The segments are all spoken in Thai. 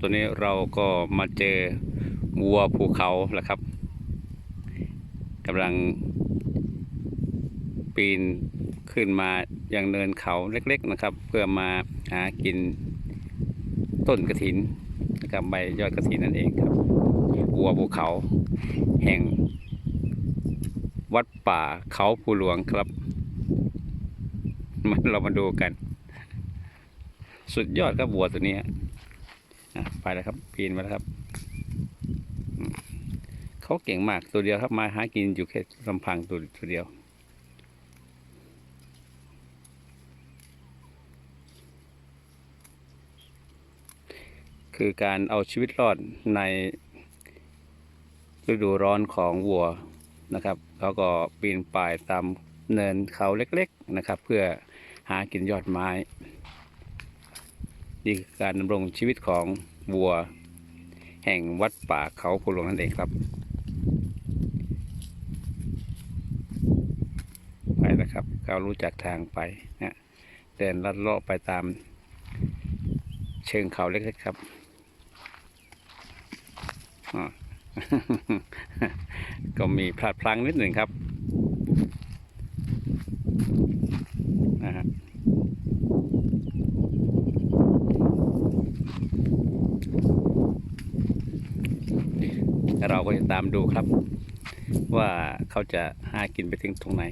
ตัวนี้เราก็มาเจอวัวภูเขาแล้วครับกำลังปีนขึ้นมายังเนินเขาเล็กๆนะครับ เพื่อมาหากินต้นกระถินนะครับใบยอดกระถินนั่นเองครับวัวภูเขา แห่ง วัดป่าเขาภูหลวงครับ มันเรามาดูกัน สุดยอดครับวัวตัวนี้ ไปแล้วครับปีนมาแล้วครับ เขาเก่งมากตัวเดียวครับมาหากินอยู่แค่ลำพังตัวตัวเดียวคือการเอาชีวิตรอดในฤดูร้อนของวัวนะครับเขาก็ปีนป่ายตามเนินเขาเล็กๆนะครับ เพื่อหากินยอดไม้ นี่คือการดำรงชีวิตของวัว แห่งวัดป่าเขาภูหลวงนั่นเองครับ ไปนะครับเขารู้จักทางไปนะเดินลัดเลาะไปตามเชิงเขาเล็กๆครับก็มีพลาดพลั้งนิดหนึ่งครับนะฮะ เราก็จะตามดูครับ ว่าเขาจะหากินไปถึงตรงไหน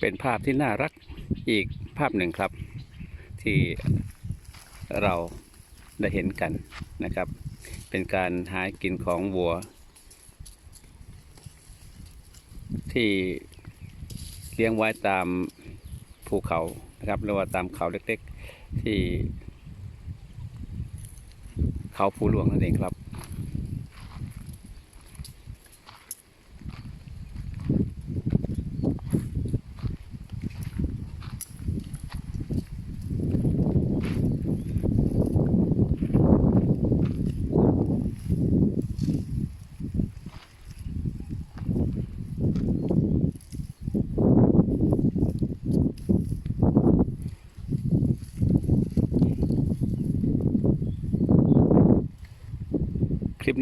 เป็นภาพที่น่ารักอีกภาพหนึ่งครับ ที่เราได้เห็นกันนะครับ เป็นการหากินของวัว ที่เลี้ยงไว้ตามภูเขานะครับหรือว่าตามเขาเล็กๆ ที่ เขาภูหลวงนั่นเองครับ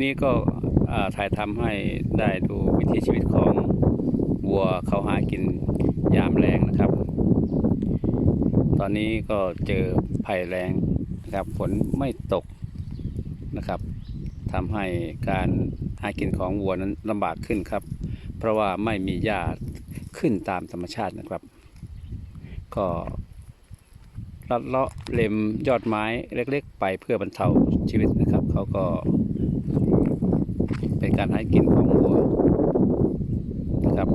นี้ก็ถ่ายทำให้ได้ดูวิถีชีวิตของวัวเขาหากินยามแรงนะครับ ตอนนี้ก็เจอภัยแรงนะครับฝนไม่ตกนะครับทำให้การหากินของวัวนั้นลำบากขึ้นครับ เพราะว่าไม่มีหญ้าขึ้นตามธรรมชาตินะครับ ก็ลัดเลาะเล็มยอดไม้เล็ก ๆ ไปเพื่อบรรเทาชีวิตนะครับ เขาก็ ในการให้กินของวัวนะครับ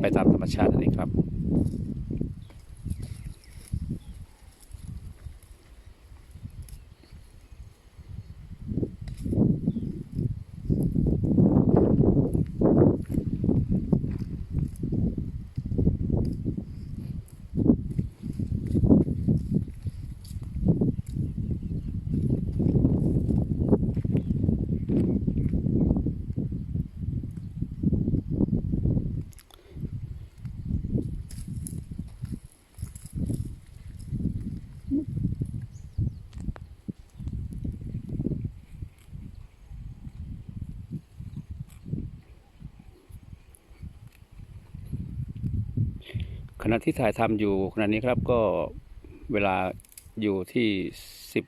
ไปตามธรรมชาตินั่นเองครับ ข ณะที่ถ่ายทำอยู่ขณะนี้ครับก็เวลาอยู่ที่สิบ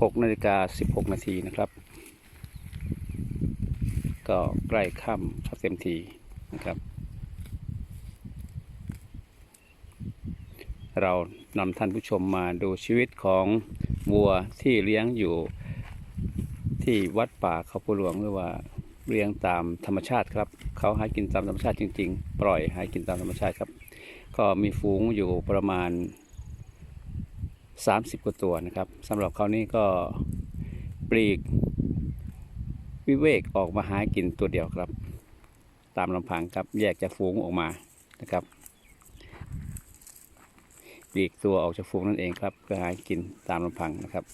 หกนาฬิกาสิบหกนาทีนะครับ ก็ใกล้ค่ำสักเต็มทีนะครับ เรานำท่านผู้ชมมาดูชีวิตของวัวที่เลี้ยงอยู่ที่วัดป่าเขาปูหลวงหรือว่า เลี้ยงตามธรรมชาติครับ เขาหากินตามธรรมชาติจริง ๆ ปล่อยหากินตามธรรมชาติครับ ก็มีฝูงอยู่ประมาณ 30 กว่าตัวนะครับสำหรับเขานี่ก็ปลีกวิเวกออกมาหากินตัวเดียวครับ ตามลำพังครับแยกจากฝูงออกมานะครับปลีกตัวออกจากฝูงนั่นเองครับเพื่อหากินตามลำพังนะครับ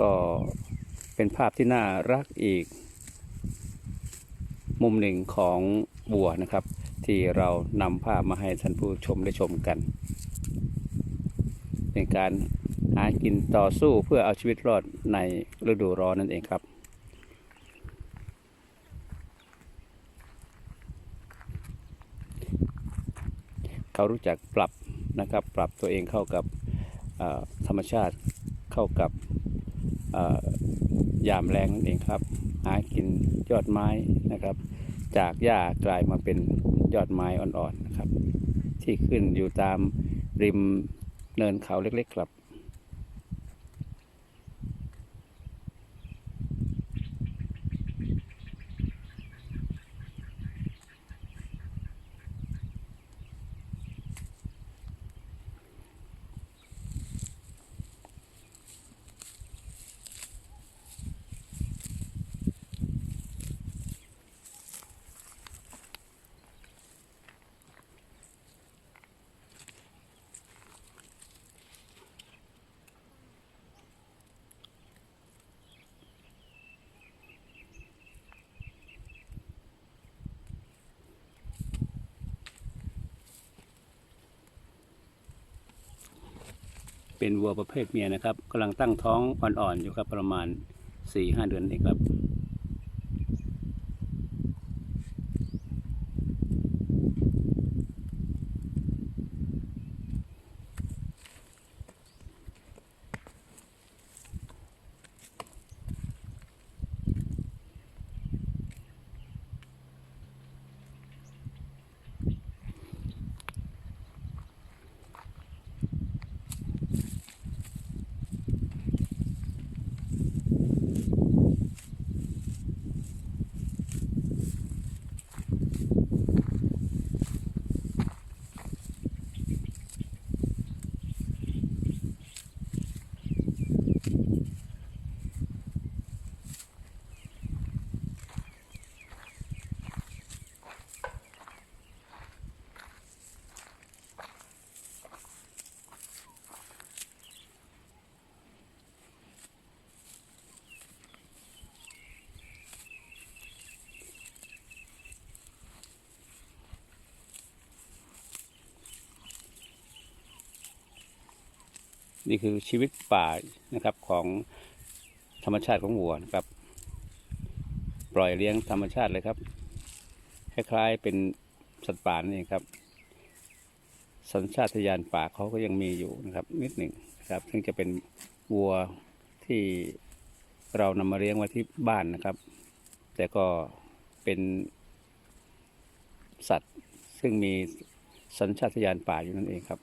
ก็ เป็นภาพที่น่ารักอีก มุมหนึ่งของวัวนะครับ ที่เรานำภาพมาให้ท่านผู้ชมได้ชมกัน เป็นการหากินต่อสู้เพื่อเอาชีวิตรอดในฤดูร้อนนั่นเองครับเขารู้จักปรับนะครับ ปรับตัวเองเข้ากับธรรมชาติเข้ากับ ยามแรงนั่นเองครับ หากินยอดไม้นะครับ จากหญ้ากลายมาเป็นยอดไม้อ่อนๆนะครับ ที่ขึ้นอยู่ตามริมเนินเขาเล็กๆครับ เป็นวัวประเภทเมียนะครับกำลังตั้งท้องอ่อนๆอยู่ครับประมาณ4ี่ห้าเดือนเองครับ นี่คือชีวิตป่านะครับของธรรมชาติของวัวนะครับ ปล่อยเลี้ยงธรรมชาติเลยครับ คล้ายๆเป็นสัตว์ป่านี่เองครับ สัญชาตญาณป่าเขาก็ยังมีอยู่นะครับ นิดหนึ่งนะครับ ซึ่งจะเป็นวัวที่เรานำมาเลี้ยงไว้ที่บ้านนะครับ แต่ก็เป็นสัตว์ซึ่งมีสัญชาตญาณป่าอยู่นั่นเองครับ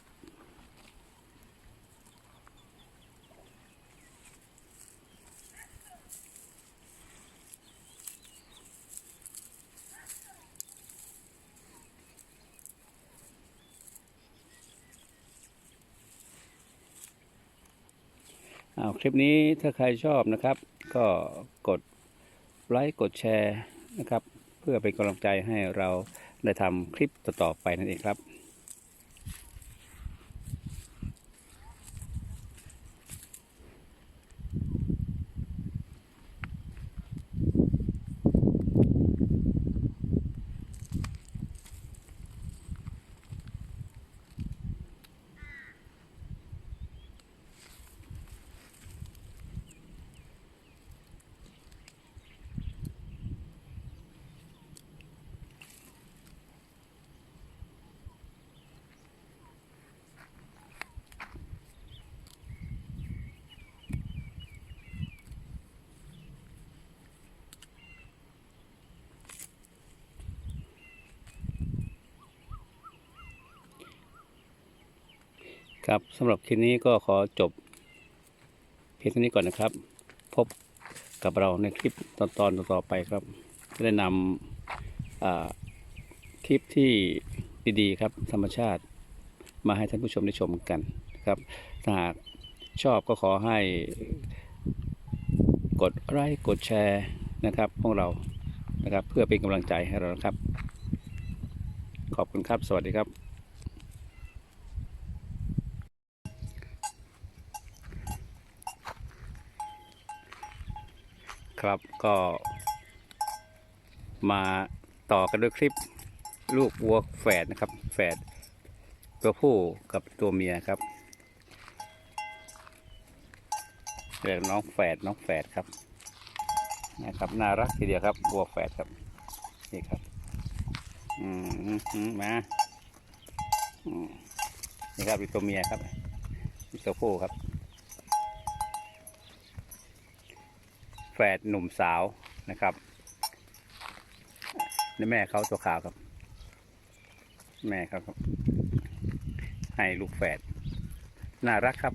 อ้าวคลิปนี้ถ้าใครชอบนะครับ ก็กดไลค์กดแชร์นะครับ เพื่อเป็นกำลังใจให้เราได้ทำคลิปต่อๆไปนั่นเองครับ ครับสำหรับคลิปนี้ก็ขอจบเพียงเท่านี้ก่อนนะครับ พบกับเราในคลิปตอนตอนต่อไปครับ จะได้นำคลิปที่ดีๆครับ ธรรมชาติมาให้ท่านผู้ชมได้ชมกันนะครับถ้าหากชอบก็ขอให้กดไลค์กดแชร์นะครับพวกเรานะครับเพื่อเป็นกำลังใจให้เรานะครับ ขอบคุณครับ สวัสดีครับ ครับก็มาต่อกันด้วยคลิปลูกวัวแฝดนะครับแฝดตัวผู้กับตัวเมียครับเรียกน้องแฝดน้องแฝดครับนะครับน่ารักทีเดียวครับวัวแฝดครับนี่ครับอืมอืมมาอืมนี่ครับอีตัวเมียครับอีตัวผู้ครับ ฝดหนุ่มสาวนะครับนี่แม่เขาตัวขาวครับ แม่เขาครับ ให้ลูกแฝดน่ารักครับ